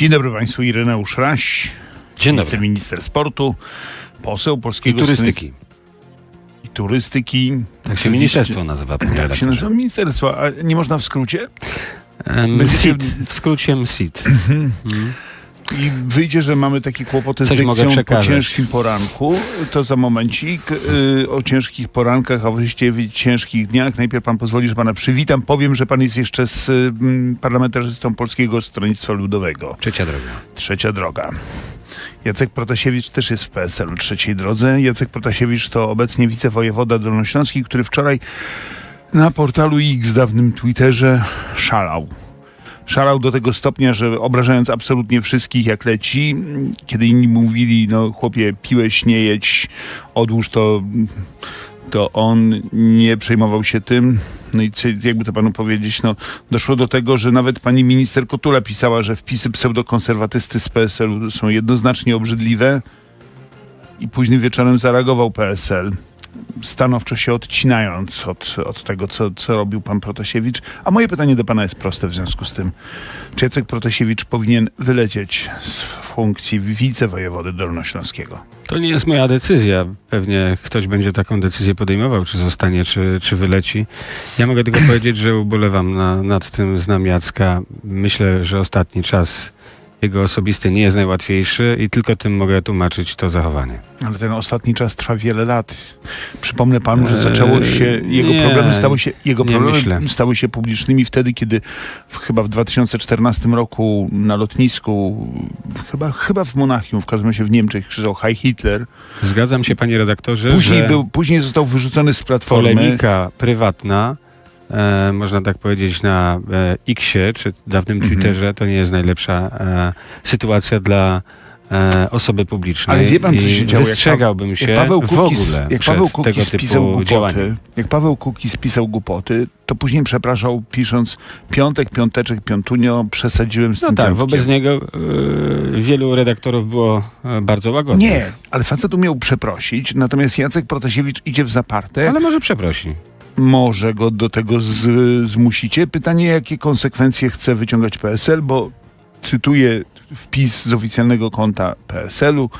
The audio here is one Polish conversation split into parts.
Dzień dobry Państwu, Ireneusz Raś, Dzień dobry. wiceminister sportu, poseł I Polskiego turystyki. Stronnictwa- I turystyki. Tak się ministerstwo nazywa, panie Tak się redaktorze. nazywa ministerstwo, a nie można w skrócie? Em, Będziecie- w skrócie MSIT. I wyjdzie, że mamy takie kłopoty Coś z dykcją po ciężkim poranku. To za momencik. Y, o ciężkich porankach, a właściwie ciężkich dniach. Najpierw pan pozwoli, że pana przywitam. Powiem, że pan jest jeszcze z y, parlamentarzystą Polskiego Stronnictwa Ludowego. Trzecia droga. Trzecia droga. Jacek Protasiewicz też jest w PSL-u trzeciej drodze. Jacek Protasiewicz to obecnie wicewojewoda dolnośląski, który wczoraj na portalu X, dawnym Twitterze, szalał. Szalał do tego stopnia, że obrażając absolutnie wszystkich jak leci, kiedy inni mówili, no chłopie, piłeś, nie jedź, odłóż to, to on nie przejmował się tym. No i jakby to panu powiedzieć, no doszło do tego, że nawet pani minister Kotula pisała, że wpisy pseudokonserwatysty z PSL-u są jednoznacznie obrzydliwe i późnym wieczorem zareagował PSL, stanowczo się odcinając od, od tego, co, co robił pan Protasiewicz. A moje pytanie do pana jest proste w związku z tym. Czy Jacek Protasiewicz powinien wylecieć z funkcji wicewojewody dolnośląskiego? To nie jest moja decyzja. Pewnie ktoś będzie taką decyzję podejmował, czy zostanie, czy, czy wyleci. Ja mogę tylko powiedzieć, że ubolewam na, nad tym znam Jacka. Myślę, że ostatni czas jego osobisty nie jest najłatwiejszy i tylko tym mogę tłumaczyć to zachowanie. Ale ten ostatni czas trwa wiele lat. Przypomnę panu, że Eee, zaczęło się, jego nie, problemy stały się, jego problemy myślę. stały się publicznymi wtedy, kiedy w, chyba w 2014 roku na lotnisku, chyba, chyba w Monachium, w każdym razie w Niemczech, krzyżał High Hitler. Zgadzam się, panie redaktorze, Później, że był, później został wyrzucony z platformy. polemika prywatna, e, można tak powiedzieć na e, Xie, czy dawnym Mhm. Twitterze, to nie jest najlepsza e, sytuacja dla e, osoby publicznej. Ale wie pan, co się działo? Jak Wystrzegałbym Jak się Paweł w Kukiz, ogóle jak Paweł typu pisał głupoty, jak Paweł Kukiz pisał głupoty, to później przepraszał, pisząc piątek, piąteczek, piątunio, przesadziłem z No tym tak, piątkiem. wobec niego e, wielu redaktorów było e, bardzo łagodnych. Nie, ale facet umiał przeprosić, natomiast Jacek Protasiewicz idzie w zaparte. Ale może przeprosi. Może go do tego z, zmusicie. Pytanie, jakie konsekwencje chce wyciągać PSL, bo cytuję wpis z oficjalnego konta PSL-u.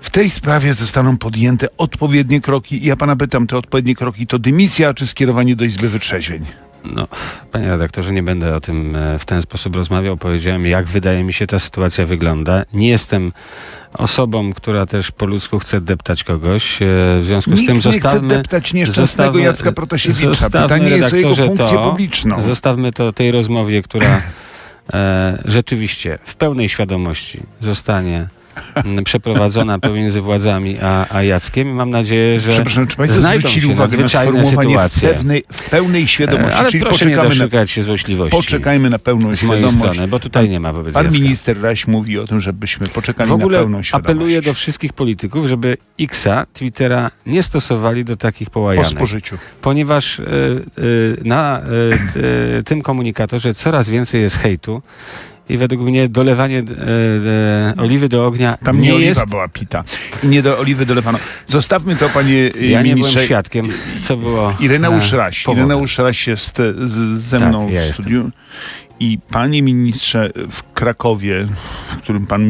W tej sprawie zostaną podjęte odpowiednie kroki. Ja pana pytam, te odpowiednie kroki to dymisja czy skierowanie do Izby Wytrzeźwień? No, panie redaktorze, nie będę o tym e, w ten sposób rozmawiał. Powiedziałem, jak wydaje mi się ta sytuacja wygląda. Nie jestem osobą, która też po ludzku chce deptać kogoś. E, W związku z Nikt tym nie chce zostawmy, deptać nieszczęsnego zostawmy- Jacka Protasiewicza. zostawmy, Pytanie jest o jego funkcję to. publiczną. zostawmy to tej rozmowie, która e, rzeczywiście w pełnej świadomości zostanie przeprowadzona pomiędzy władzami a, a Jackiem. Mam nadzieję, że Przepraszam, czy Państwo znajdą zwrócili się uwagę na sformułowanie w pewnej, w pełnej świadomości? E, Ale Czyli proszę nie doszukać się złośliwości poczekajmy na pełną z mojej świadomość. strony, bo tutaj nie ma wobec Pan Jacka. minister Raś mówi o tym, żebyśmy poczekali na pełną świadomość. apeluję do wszystkich polityków, żeby Xa, Twittera nie stosowali do takich po połajanek. spożyciu. Ponieważ y, y, na y, tym komunikatorze coraz więcej jest hejtu i według mnie dolewanie y, y, oliwy do ognia Tam nie, nie oliwa jest... była pita. I nie do oliwy dolewano. Zostawmy to, panie y, Ja nie byłem ministrze. świadkiem, co było Ireneusz e, Raś. powodem. Ireneusz Raś jest e, z, ze Tak, mną ja w jestem. I panie ministrze, w Krakowie, w którym pan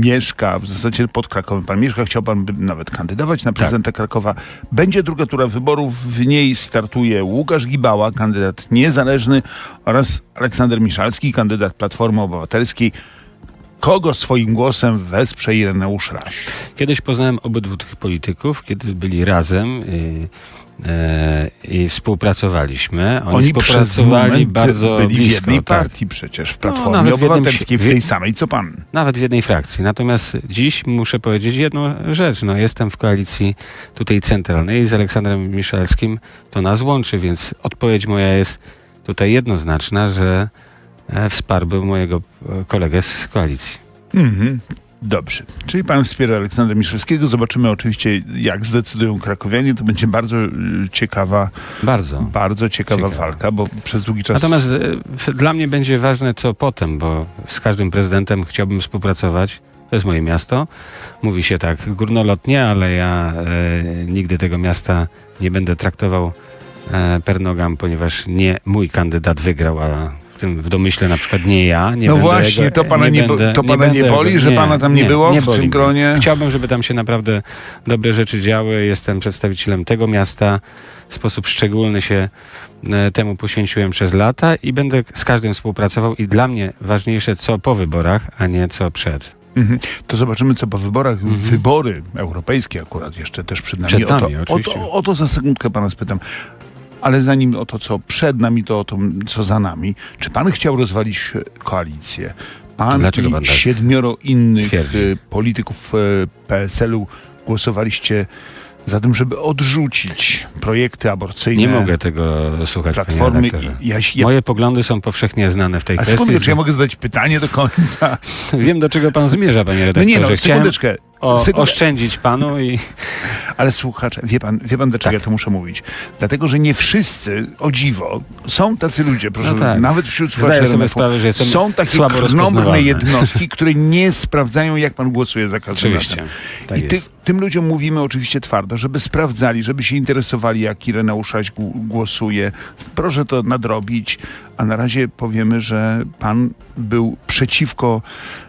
mieszka, w zasadzie pod Krakowem pan mieszka, chciał pan nawet kandydować Tak. na prezydenta Krakowa. Będzie druga tura wyborów, w niej startuje Łukasz Gibała, kandydat niezależny oraz Aleksander Miszalski, kandydat Platformy Obywatelskiej. Kogo swoim głosem wesprze Ireneusz Raś? Kiedyś poznałem obydwu tych polityków, kiedy byli razem e, i współpracowaliśmy. Oni, Oni współpracowali bardzo byli w blisko. jednej tak. partii przecież, w Platformie nawet w jednym Obywatelskiej, w si- tej samej co pan. Nawet w jednej frakcji. Natomiast dziś muszę powiedzieć jedną rzecz. No, jestem w koalicji tutaj centralnej z Aleksandrem Miszalskim. To nas łączy, więc odpowiedź moja jest tutaj jednoznaczna, że e, wsparłbym mojego e, kolegę z koalicji. Mhm. Dobrze. Czyli pan wspiera Aleksandra Miszewskiego. Zobaczymy oczywiście, jak zdecydują krakowianie. To będzie bardzo y, ciekawa, Bardzo. bardzo ciekawa, Ciekawa. walka, bo przez długi czas... Natomiast e, dla mnie będzie ważne co potem, bo z każdym prezydentem chciałbym współpracować. To jest moje miasto. Mówi się tak górnolotnie, ale ja e, nigdy tego miasta nie będę traktował e, per nogam, ponieważ nie mój kandydat wygrał, a tym w domyśle na przykład nie ja. Nie No będę właśnie, jego- to pana nie bo- to pana nie będę boli, że pana tam nie było w tym gronie? Chciałbym, żeby tam się naprawdę dobre rzeczy działy. Jestem przedstawicielem tego miasta. W sposób szczególny się e, temu poświęciłem przez lata i będę z każdym współpracował i dla mnie ważniejsze co po wyborach, a nie co przed. Mhm. To zobaczymy, co po wyborach. Mhm. Wybory europejskie akurat jeszcze też przed nami. Przed o, to, nami, o, oczywiście. to, o to za sekundkę pana spytam. Ale zanim o to, co przed nami, to o to, co za nami. Czy pan chciał rozwalić e, koalicję? Pan Dlaczego i pan tak siedmioro innych twierdzi? e, polityków e, PSL-u głosowaliście za tym, żeby odrzucić projekty aborcyjne Nie mogę tego słuchać, Platformy. Ja, ja, Moje poglądy są powszechnie znane w tej a kwestii. sekundkę, czy ja mogę zadać pytanie do końca? Wiem, do czego pan zmierza, panie No redaktorze. nie no, Chciałem sekundeczkę. O, oszczędzić panu i... Ale słuchacz, wie pan, wie pan dlaczego Tak. ja to muszę mówić? Dlatego, że nie wszyscy, o dziwo, są tacy ludzie, proszę, No tak. nawet wśród Zdaję słuchaczy sobie sprawę, że jestem są takie krnąbrne jednostki, które nie sprawdzają, jak pan głosuje za każdym Oczywiście. razem. Tak I ty, tym ludziom mówimy oczywiście twardo, żeby sprawdzali, żeby się interesowali, jak gu- głosuje. Proszę to nadrobić, a na razie powiemy, że pan był przeciwko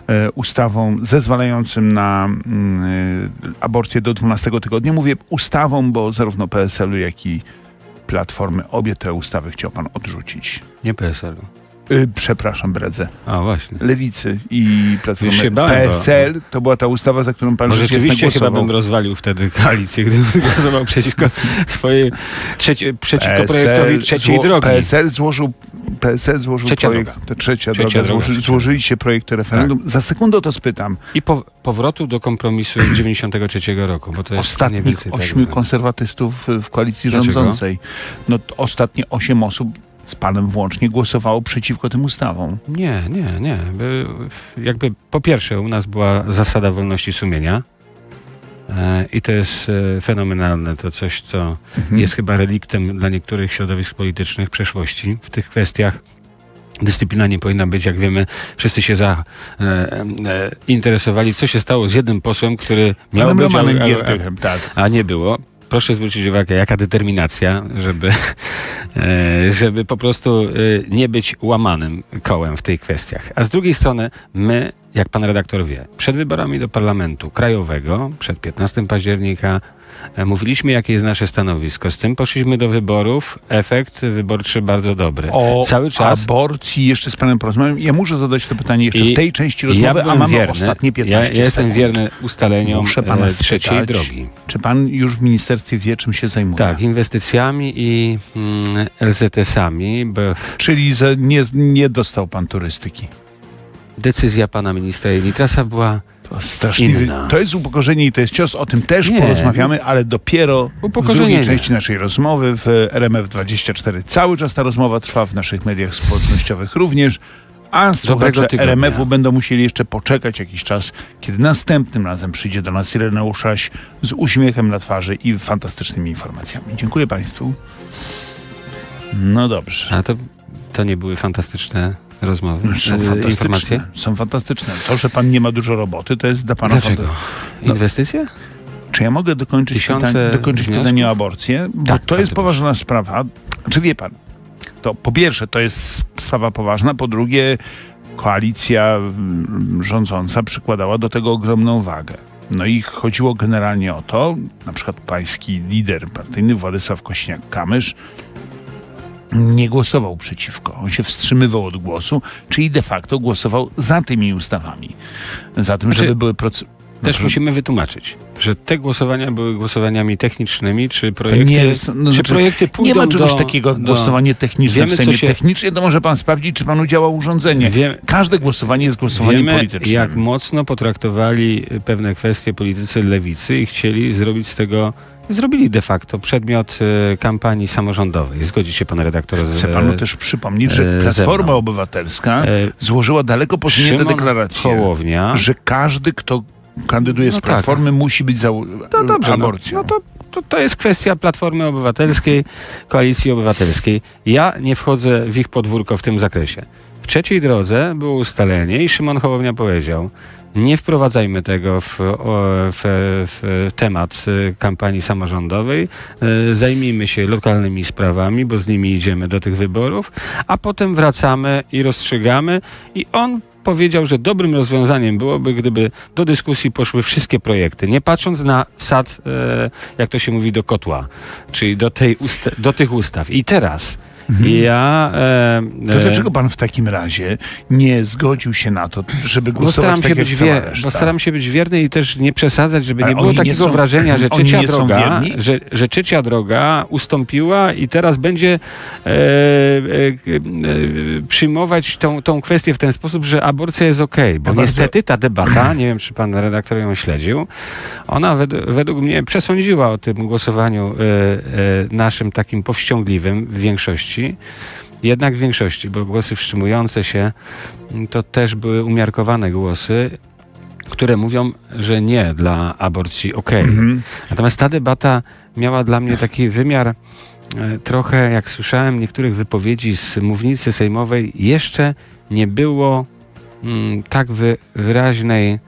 e, ustawom zezwalającym na mm, e, aborcję do 12 tygodnia. Mówię ustawą, bo zarówno PSL-u, jak i Platformy, obie te ustawy chciał pan odrzucić. Nie PSL-u. Y, przepraszam, Bredzę. A właśnie. Lewicy i Już Platformy. się bałem, PSL to była ta ustawa, za którą pan Może rzeczywiście chyba bym rozwalił wtedy koalicję, gdybym głosował przeciwko swojej, trzecie, przeciwko projektowi trzeciej zło- drogi. PSL złożył, PSL złożył Trzecia projekt, droga. to trzecia, Trzecia droga, droga, złoży, złożyliście projekt referendum. Za sekundę to spytam. I po, powrotu do kompromisu 93 roku, bo to Ostatnich tak ośmiu konserwatystów w koalicji Dlaczego? rządzącej. No ostatnie osiem osób z panem włącznie głosowało przeciwko tym ustawom. Nie, nie, nie. By, jakby po pierwsze u nas była zasada wolności sumienia e, i to jest e, fenomenalne. To coś, co Mhm. jest chyba reliktem dla niektórych środowisk politycznych przeszłości. W tych kwestiach dyscyplina nie powinna być, jak wiemy, wszyscy się za, e, e, interesowali, co się stało z jednym posłem, który miał być, a, a, Giertychem, tak. a nie było. Proszę zwrócić uwagę, jaka determinacja, żeby, e, żeby po prostu e, nie być łamanym kołem w tych kwestiach. A z drugiej strony, my, jak pan redaktor wie, przed wyborami do Parlamentu Krajowego, przed 15 października, mówiliśmy, jakie jest nasze stanowisko. Z tym poszliśmy do wyborów. Efekt wyborczy bardzo dobry. O Cały czas aborcji jeszcze z panem porozmawiam. Ja muszę zadać to pytanie jeszcze I w tej części ja rozmowy, a byłem mamy wierny, ostatnie 15 ja, ja jestem wierny ustaleniom Muszę pana e, trzeciej spytać, drogi. Czy pan już w ministerstwie wie, czym się zajmuje? Tak, inwestycjami i mm, LZS-ami, bo Czyli nie, nie dostał pan turystyki. decyzja pana ministra Nitrasa była To straszliwy. Inna. To jest upokorzenie i to jest cios. O tym też Nie. porozmawiamy, ale dopiero w drugiej części naszej rozmowy w RMF24. Cały czas ta rozmowa trwa w naszych mediach społecznościowych również. A słuchacze. RMF-u będą musieli jeszcze poczekać jakiś czas, kiedy następnym razem przyjdzie do nas Irena Uszaś z uśmiechem na twarzy i fantastycznymi informacjami. Dziękuję Państwu. No dobrze. A to, to nie były fantastyczne rozmowy, Są e, fantastyczne. informacje? Są fantastyczne. To, że pan nie ma dużo roboty, to jest dla pana Dlaczego? fanta- Inwestycje? Czy ja mogę dokończyć, Tysiące pytań, dokończyć wniosków? pytanie o aborcję? Bo Tak, to jest poważna sprawa. Czy wie pan, to po pierwsze to jest sprawa poważna, po drugie koalicja mm, rządząca przykładała do tego ogromną wagę. No i chodziło generalnie o to, na przykład pański lider partyjny Władysław Kośniak-Kamysz nie głosował przeciwko. On się wstrzymywał od głosu, czyli de facto głosował za tymi ustawami. Za tym, Znaczy, żeby były proce- Też musimy wytłumaczyć, że te głosowania były głosowaniami technicznymi, czy projekty, Nie, no, czy znaczy, projekty pójdą Nie ma czegoś do, takiego do, głosowanie techniczne Wiemy, w Sejmie. się- Technicznie to może pan sprawdzić, czy panu działa urządzenie. Wie, Każde głosowanie jest głosowaniem wiemy, politycznym. jak mocno potraktowali pewne kwestie politycy lewicy i chcieli zrobić z tego, zrobili de facto przedmiot e, kampanii samorządowej. Zgodzi się pan redaktor z... Chcę panu też przypomnieć, że ze Platforma. Obywatelska złożyła daleko posunięte Szymon deklaracje, Hołownia. że każdy, kto kandyduje z No tak. Platformy, musi być za No dobrze, no, aborcją. no to, to, to jest kwestia Platformy Obywatelskiej, Koalicji Obywatelskiej. Ja nie wchodzę w ich podwórko w tym zakresie. W trzeciej drodze było ustalenie i Szymon Hołownia powiedział, Nie wprowadzajmy tego w, w, w temat y, kampanii samorządowej. Y, Zajmijmy się lokalnymi sprawami, bo z nimi idziemy do tych wyborów, a potem wracamy i rozstrzygamy. I on powiedział, że dobrym rozwiązaniem byłoby, gdyby do dyskusji poszły wszystkie projekty, nie patrząc na wsad, e, jak to się mówi, do kotła, czyli do, tej do tych ustaw. I teraz ja... E, To e, dlaczego pan w takim razie nie zgodził się na to, żeby bo głosować staram, tak się być wie, bo staram się być wierny i też nie przesadzać, żeby Ale nie było oni nie takiego są- wrażenia, że trzecia droga, że, że trzecia droga ustąpiła i teraz będzie e, e, e, przyjmować tą, tą kwestię w ten sposób, że aborcja jest okej. bo Ja bardzo- niestety ta debata, nie wiem czy pan redaktor ją śledził, ona wed- według mnie przesądziła o tym głosowaniu e, naszym takim powściągliwym w większości. Jednak w większości, bo głosy wstrzymujące się to też były umiarkowane głosy, które mówią, że nie dla aborcji okej. Mhm. Natomiast ta debata miała dla mnie taki wymiar e, trochę, jak słyszałem niektórych wypowiedzi z mównicy sejmowej, jeszcze nie było mm, tak wy, wyraźnej,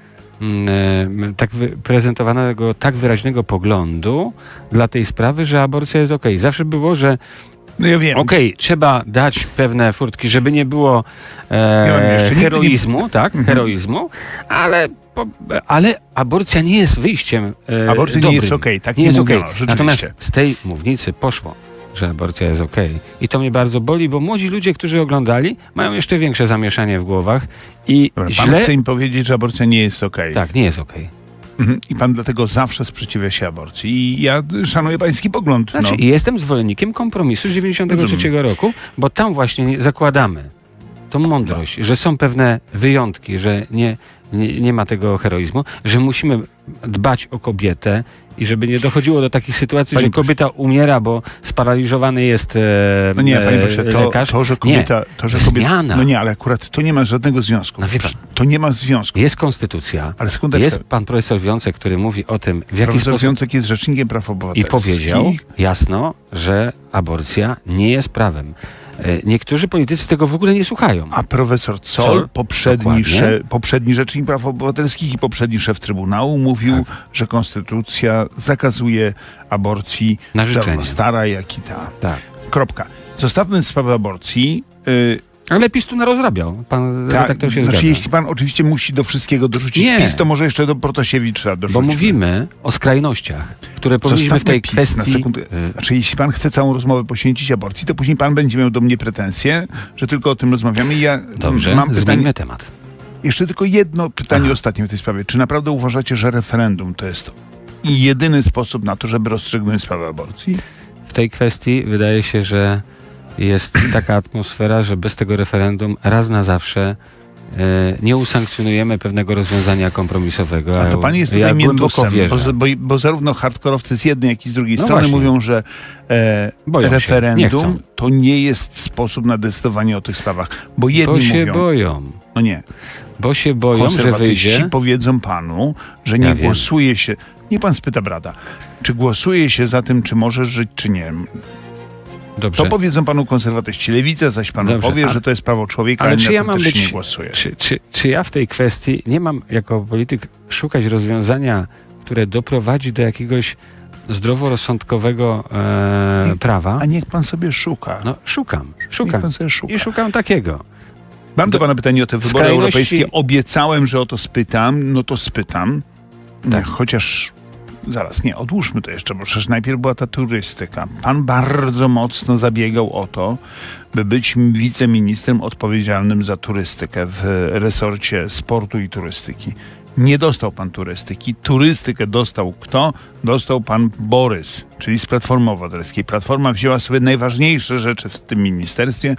mm, e, tak prezentowanego tak wyraźnego poglądu dla tej sprawy, że aborcja jest okej. Zawsze było, że No ja wiem. Okej, trzeba dać pewne furtki, żeby nie było Ja e, jeszcze nigdy nie- heroizmu, tak? Mhm. Heroizmu, ale, ale aborcja nie jest wyjściem. E, Aborcja nie jest okej, tak nie nie jest okej. rzeczywiście. Natomiast z tej mównicy poszło, że aborcja jest okej. I to mnie bardzo boli, bo młodzi ludzie, którzy oglądali, mają jeszcze większe zamieszanie w głowach i Dobra, pan źle... chce im powiedzieć, że aborcja nie jest okej. Tak, nie jest okej. Mhm. I pan dlatego zawsze sprzeciwia się aborcji. I ja szanuję pański pogląd. Znaczy, no. i jestem zwolennikiem kompromisu z 93 roku, bo tam właśnie nie- zakładamy tą mądrość, że są pewne wyjątki, że nie, nie, nie ma tego heroizmu, że musimy dbać o kobietę i żeby nie dochodziło do takich sytuacji, Panie że kobieta umiera, bo sparaliżowany jest e, No nie, panie e, pośle, to, lekarz. to, że kobieta... To, że kobieta Zmiana. no nie, ale akurat to nie ma żadnego związku. No pan. To nie ma związku. Jest konstytucja, Ale sekundeczkę. jest pan profesor Wiącek, który mówi o tym, w jaki Profesor sposób Wiązek jest rzecznikiem praw I obywatelskich. powiedział jasno, że aborcja nie jest prawem. E, Niektórzy politycy tego w ogóle nie słuchają. A profesor Zoll, poprzedni, sze, poprzedni rzecznik praw obywatelskich i poprzedni szef Trybunału mówił, Tak. że konstytucja zakazuje aborcji Na zarówno stara, jak i ta. Tak. Kropka. Zostawmy sprawę aborcji. Yy, Ale PiS tu narozrabiał. Pan tak, redaktor się znaczy, zgadza. jeśli pan oczywiście musi do wszystkiego dorzucić Nie. PiS, to może jeszcze do Protasiewicza dorzucić. Bo mówimy o skrajnościach, które powinniśmy w tej PiS kwestii... na sekundę. y, Znaczy, jeśli pan chce całą rozmowę poświęcić aborcji, to później pan będzie miał do mnie pretensje, że tylko o tym rozmawiamy. I ja Dobrze, mam pytanie, zmieńmy temat. Jeszcze tylko jedno pytanie Aha. ostatnie w tej sprawie. Czy naprawdę uważacie, że referendum to jest jedyny sposób na to, żeby rozstrzygnąć sprawę aborcji? W tej kwestii wydaje się, że jest taka atmosfera, że bez tego referendum raz na zawsze e, nie usankcjonujemy pewnego rozwiązania kompromisowego. A to pani jest ja tutaj wierzę. bo, bo, bo zarówno hardkorowcy z jednej, jak i z drugiej No strony właśnie. mówią, że e, nie referendum chcą. to nie jest sposób na decydowanie o tych sprawach. Bo jedni Bo się mówią, boją. no nie, Bo się boją, że wyjdzie... powiedzą panu, że nie Ja wiem. głosuje się, nie pan spyta brata, czy głosuje się za tym, czy możesz żyć, czy nie. Dobrze. To powiedzą panu konserwatyści. Lewica zaś panu Dobrze, powie, a- że to jest prawo człowieka, ale czy ja mam być- nie głosuje. Czy, czy, czy ja w tej kwestii nie mam jako polityk szukać rozwiązania, które doprowadzi do jakiegoś zdroworozsądkowego e, prawa? A niech pan sobie szuka. No szukam, niech szukam. pan sobie szuka. I szukam takiego. Mam do do- pana pytanie o te wybory skrajności- europejskie. Obiecałem, że o to spytam, no to spytam. Tak. Chociaż zaraz, nie, odłóżmy to jeszcze, bo przecież najpierw była ta turystyka. Pan bardzo mocno zabiegał o to, by być wiceministrem odpowiedzialnym za turystykę w resorcie sportu i turystyki. Nie dostał pan turystyki. Turystykę dostał kto? Dostał pan Borys, czyli z Platformy Obywatelskiej. Platforma wzięła sobie najważniejsze rzeczy w tym ministerstwie.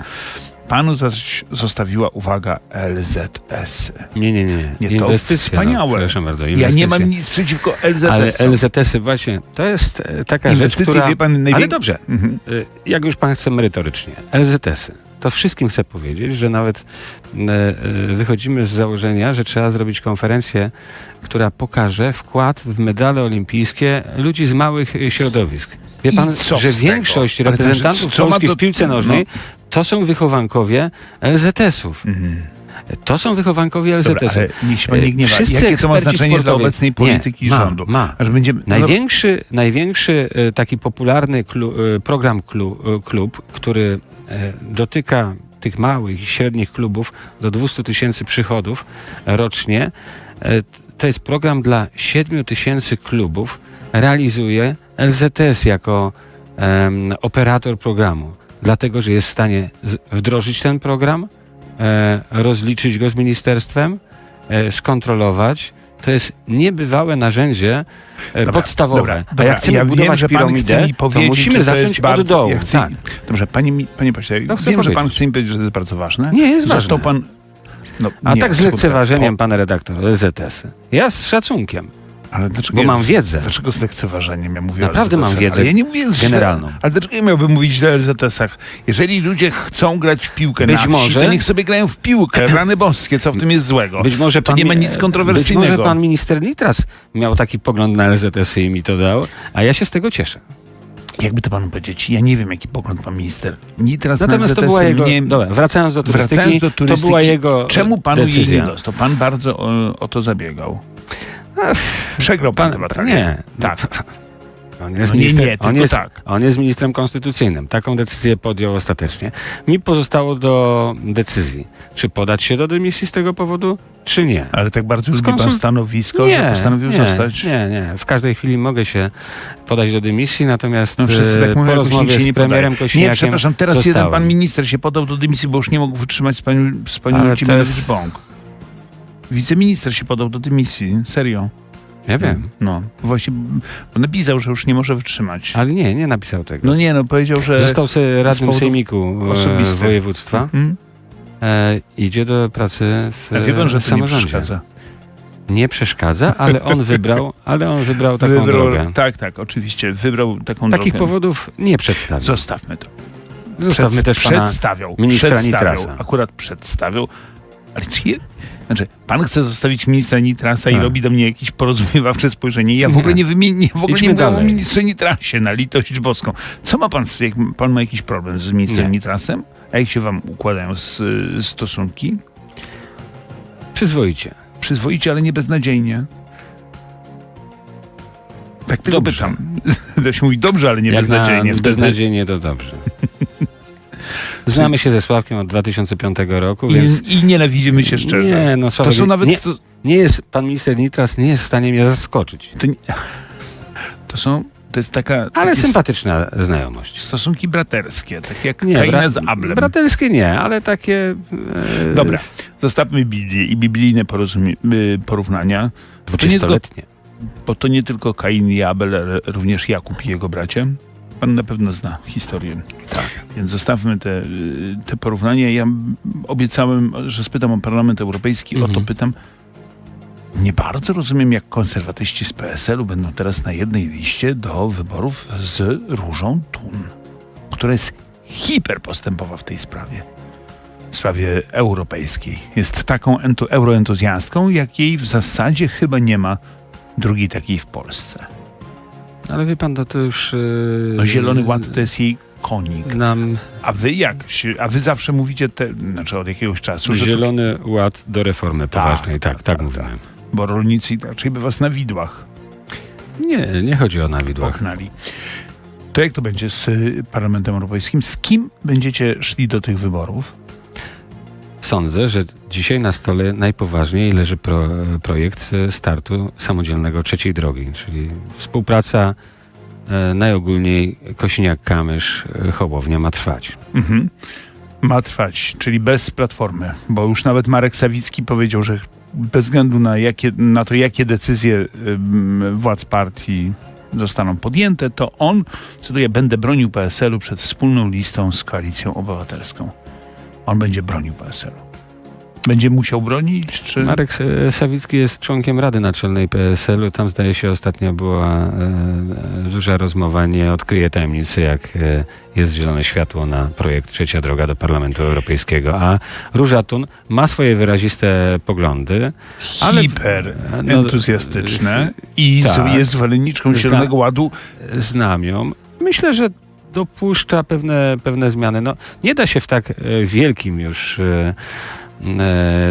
Panu zaś zostawiła, uwaga, LZS. Nie, nie, nie. Nie, to Inwestycje, wspaniałe. No, bardzo. Ja nie mam nic przeciwko LZS. Ale LZS-y właśnie, to jest e, taka rzecz, Inwestycje, która... wie pan, najwię... Ale dobrze, Mhm. Y, jak już pan chce merytorycznie, LZS-y. To wszystkim chcę powiedzieć, że nawet e, e, wychodzimy z założenia, że trzeba zrobić konferencję, która pokaże wkład w medale olimpijskie ludzi z małych e, środowisk. Wie pan, że tego? większość to reprezentantów do- w piłce nożnej to są wychowankowie LZS-ów. Mhm. To są wychowankowie LZS-u. Niech się pan nie gniewa. wszyscy Jakie to ma znaczenie dla obecnej polityki Nie, ma, rządu? ma. No, Największy, największy e, taki popularny e, program klu, e, klub, który dotyka tych małych i średnich klubów do 200 tysięcy przychodów rocznie, to jest program dla 7 tysięcy klubów. Realizuje LZS jako em, operator programu, dlatego że jest w stanie wdrożyć ten program, e, rozliczyć go z ministerstwem, e, skontrolować. To jest niebywałe narzędzie e, Dobra, podstawowe. dobra, A dobra. jak chcemy ja wiem, budować że pan piramidę, to musimy zacząć jest od bardzo, dołu. Ja chcę, tak. Dobrze, panie, panie pośle, No, wiem, że pan chce mi powiedzieć, że to jest bardzo ważne. Nie, jest ważne. pan... No, A nie, tak z lekceważeniem, pan redaktor, LZS-y. Ja z szacunkiem. Ale dlaczego bo ja mam z- wiedzę. Dlaczego z lekceważeniem ja mówię Naprawdę mam wiedzę Ale ja nie mówię z generalną. Ale dlaczego ja miałbym mówić źle o LZS-ach? Jeżeli ludzie chcą grać w piłkę Być na wsi, może- to niech sobie grają w piłkę. Rany boskie, co w tym jest złego? Być może to pan, nie ma nic Być kontrowersyjnego. może pan minister Nitras miał taki pogląd na LZS-y i mi to dał, a ja się z tego cieszę. Jakby to panu powiedzieć, ja nie wiem, jaki pogląd pan minister. Nie teraz Natomiast to była jego... mnie... Dobra, wracając do turystyki, Wracając do to turystyki, była jego Czemu panu jej nie decyzja. dostał? Pan bardzo o, o to zabiegał. Przegrał pan, Pan, pan, batalię. nie. Tak. On jest, No nie, minister, nie, on, tylko jest, tak. on jest ministrem konstytucyjnym. Taką decyzję podjął ostatecznie. Mi pozostało do decyzji, czy podać się do dymisji z tego powodu, czy nie. Ale tak bardzo lubi pan stanowisko, że postanowił nie, zostać. Nie, nie. W każdej chwili mogę się podać do dymisji, natomiast No wszyscy e, tak mówią, po rozmowie z nie premierem. Kośniakiem Nie, przepraszam, teraz jeden zostałem. pan minister się podał do dymisji, bo już nie mógł wytrzymać z panią, z panią Ale Wiceminister się podał do dymisji, serio. Ja wiem. No, właśnie bo napisał, że już nie może wytrzymać. Ale nie, nie napisał tego. No nie, no powiedział, że... Został sobie radnym sejmiku e, osobistych. województwa. Hmm? E, idzie do pracy w Ale wie pan, że to nie przeszkadza. Nie przeszkadza, ale on wybrał, ale on wybrał taką Wybrał, drogę. Tak, tak, oczywiście. Wybrał taką Takich drogę. powodów nie przedstawił. Zostawmy to. Zostawmy Przed- też pana przedstawiał. ministra przedstawiał, Nitrasa. Akurat przedstawiał. Ale czy je, znaczy, pan chce zostawić ministra Nitrasa i Tak. robi do mnie jakieś porozumiewawcze spojrzenie. Ja w ogóle nie wymienię, w ogóle Idźmy nie mówię o ministrze Nitrasie, na litość boską. Co ma pan, z- jak pan ma jakiś problem z ministrem Nie. Nitrasem? A jak się wam układają s- stosunki? Przyzwoicie. Przyzwoicie, ale nie beznadziejnie. Tak tylko Dobrze. pytam. To się mówi dobrze, ale nie Jak beznadziejnie. na beznadziejnie to dobrze. Znamy się ze Sławkiem od 2005 roku, więc... I, I nienawidzimy się szczerze. Nie, no to Sławek, są nawet... nie, nie jest, pan minister Nitras nie jest w stanie mnie zaskoczyć. To, nie, to są, to jest taka, Ale takie sympatyczna znajomość. stosunki braterskie, tak jak Nie, Kaina z Ablem. Braterskie nie, ale takie... E, Dobra, zostawmy Biblię i biblijne y, porównania, to, Dwudziestoletnie. bo to nie tylko Kain i Abel, ale również Jakub i jego bracia. Pan na pewno zna historię. Tak. Więc zostawmy te, te porównania. Ja obiecałem, że spytam o Parlament Europejski, o Mhm. to pytam. Nie bardzo rozumiem, jak konserwatyści z PSL-u będą teraz na jednej liście do wyborów z Różą Tun, która jest hiperpostępowa w tej sprawie. W sprawie europejskiej. Jest taką entu- euroentuzjastką, jakiej w zasadzie chyba nie ma drugiej takiej w Polsce. Ale wie pan, to, to już... e, No, Zielony Ład to jest jej konik. Nam A wy jak? A wy zawsze mówicie, te, znaczy od jakiegoś czasu, że to, Zielony Ład do reformy Tak, poważnej. Tak, tak, tak, tak, mówiłem. bo rolnicy raczej by was na widłach Nie, nie chodzi o nawidłach. pochnali. To jak to będzie z y, Parlamentem Europejskim? Z kim będziecie szli do tych wyborów? Sądzę, że dzisiaj na stole najpoważniej leży pro, projekt e, startu samodzielnego trzeciej drogi, czyli współpraca e, najogólniej Kośniak-Kamysz, e, Hołownia ma trwać. Mhm. Ma trwać, czyli bez platformy, bo już nawet Marek Sawicki powiedział, że bez względu na, jakie, na to, jakie decyzje władz partii zostaną podjęte, to on, cytuję, będę bronił PSL-u przed wspólną listą z Koalicją Obywatelską. On będzie bronił PSL-u. Będzie musiał bronić, czy... Marek Sawicki jest członkiem Rady Naczelnej PSL-u. Tam zdaje się ostatnio była e, duża rozmowa. Nie odkryje tajemnicy, jak e, jest zielone światło na projekt Trzecia Droga do Parlamentu Europejskiego. A Róża Tun ma swoje wyraziste poglądy. ale- hiper no, entuzjastyczne i tak. jest zwolenniczką Zielonego Ładu. znam ją. Myślę, że dopuszcza pewne, pewne zmiany. No, nie da się w tak e, wielkim już e,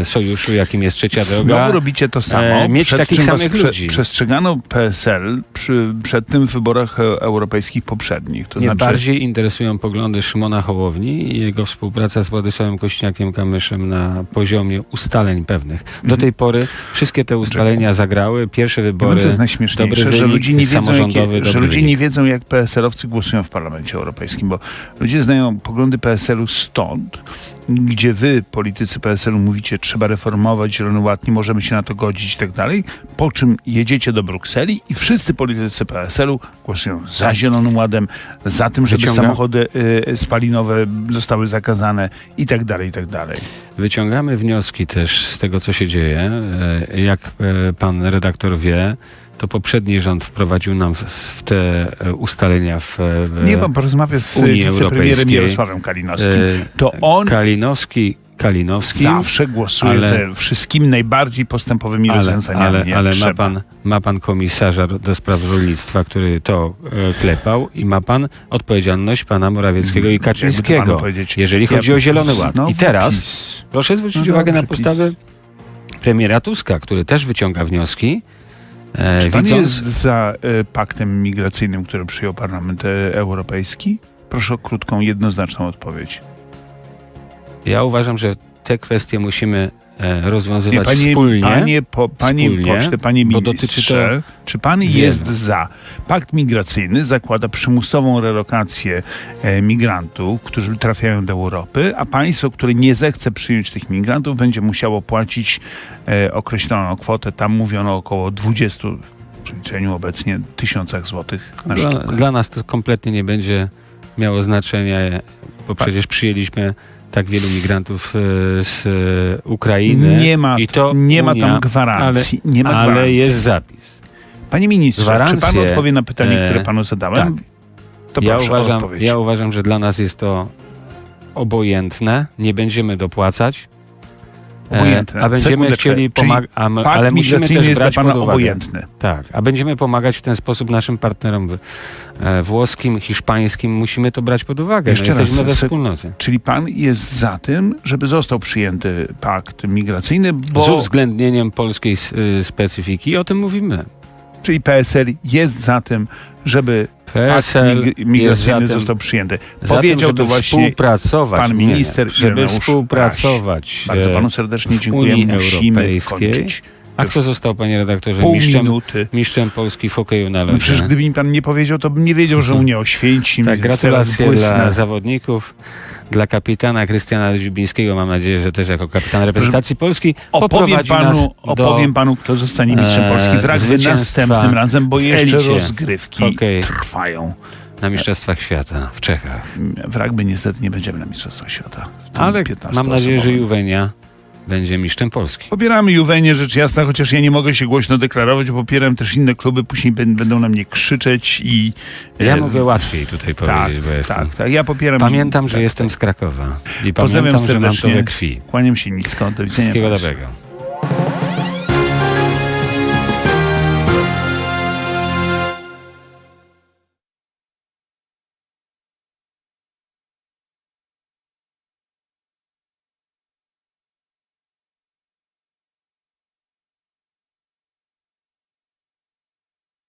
sojuszu, jakim jest trzecia Znowu droga. robicie to samo. e, mieć takich czym was samych ludzi. przestrzegano PSL przy, przed tym w wyborach e, europejskich poprzednich. To Mnie znaczy, bardziej interesują poglądy Szymona Hołowni i jego współpraca z Władysławem Kośniakiem-Kamyszem na poziomie ustaleń pewnych. Do Mhm. tej pory wszystkie te ustalenia zagrały. Pierwsze wybory, co jest dobry najśmieszniejsze, wynik, że ludzie nie wiedzą, jakie, że dobry ludzie nie wiedzą, jak PSL-owcy głosują w Parlamencie Europejskim, bo ludzie znają poglądy PSL-u stąd, gdzie wy, politycy PSL-u, mówicie, trzeba reformować Zielony Ład, nie możemy się na to godzić i tak dalej, po czym jedziecie do Brukseli i wszyscy politycy PSL-u głosują za Zielonym Ładem, za tym, żeby Wyciąga- samochody y, spalinowe zostały zakazane i tak dalej, i tak dalej. Wyciągamy wnioski też z tego, co się dzieje. E, Jak e, pan redaktor wie, to poprzedni rząd wprowadził nam w, w te e, ustalenia w e, Nie pan porozmawia z wicepremierem. Jarosławem Kalinowskim. To on Kalinowski, Kalinowski zawsze głosuje ale- ze wszystkimi najbardziej postępowymi ale, rozwiązaniami. ale, ale ma, pan, ma pan komisarza do spraw rolnictwa, który to e, klepał i ma pan odpowiedzialność pana Morawieckiego i panu Kaczyńskiego, jeżeli chodzi Ja- o Zielony Ład. I teraz PiS. proszę zwrócić No uwagę na postawy premiera Tuska, który też wyciąga wnioski. E, Czy pan widząc, jest za e, paktem migracyjnym, który przyjął Parlament e, Europejski? Proszę o krótką, jednoznaczną odpowiedź. Ja uważam, że te kwestie musimy e, Nie, rozwiązywać panie, wspólnie. panie, po, panie Wspólnie, pośle, panie ministrze, to czy pan wielu. jest za? Pakt migracyjny zakłada przymusową relokację e, migrantów, którzy trafiają do Europy, a państwo, które nie zechce przyjąć tych migrantów, będzie musiało płacić e, określoną kwotę. Tam mówiono około 20, w przeliczeniu obecnie, tysiącach złotych na Dla, sztukę. dla nas to kompletnie nie będzie miało znaczenia, bo Tak. przecież przyjęliśmy tak wielu migrantów e, z e, Ukrainy. Nie ma, i to nie ma Unia, tam gwarancji. nie ma ale gwarancji. jest zapis. Panie ministrze, czy pan gwarancje, odpowie na pytanie, e, które panu zadałem? To Ja uważam, ja uważam, że dla nas jest to obojętne. Nie będziemy dopłacać. E, Obojętne. A będziemy chcieli pomagać. Ale musimy też jest brać pod uwagę. obojętny. Tak, a będziemy pomagać w ten sposób naszym partnerom e, włoskim, hiszpańskim. Musimy to brać pod uwagę. Jeszcze no, raz, jesteśmy we sek- wspólnocie. Czyli pan jest za tym, żeby został przyjęty pakt migracyjny, Z bo uwzględnieniem polskiej y, specyfiki o tym mówimy. Czyli PSL jest za tym, żeby PSL migracyjny tym, został przyjęty. tym, Powiedział żeby to właśnie współpracować, pan nie, nie, minister żeby Ireneusz współpracować. Bardzo e, panu serdecznie dziękuję. Unii Musimy Europejskiej. kończyć. A kto został, panie redaktorze, Pół mistrzem, minuty. mistrzem Polski w hokeju na No lodzie? przecież gdyby mi pan nie powiedział, to bym nie wiedział, że Unia Oświęcim Tak, gratulacje dla zawodników. Dla kapitana Krystiana Dziubińskiego, mam nadzieję, że też jako kapitan reprezentacji Polski Opowiem panu, do opowiem panu, kto zostanie mistrzem e, Polski w rugby następnym razem, bo jeszcze rozgrywki Hokej. trwają. na Mistrzostwach Świata w Czechach. W rugby niestety nie będziemy na Mistrzostwach Świata. Ale 15 mam nadzieję, że. Juwenia będzie mistrzem Polski. Popieramy Juwenię, rzecz jasna, chociaż ja nie mogę się głośno deklarować, bo popieram też inne kluby, później bę- będą na mnie krzyczeć i... Ja mogę łatwiej tutaj tak, powiedzieć, bo jestem. tak, tak, ja popieram... Pamiętam, że tak, jestem z Krakowa i pamiętam, że mam to we krwi. Kłaniam się nisko, do widzenia. Wszystkiego dobrego.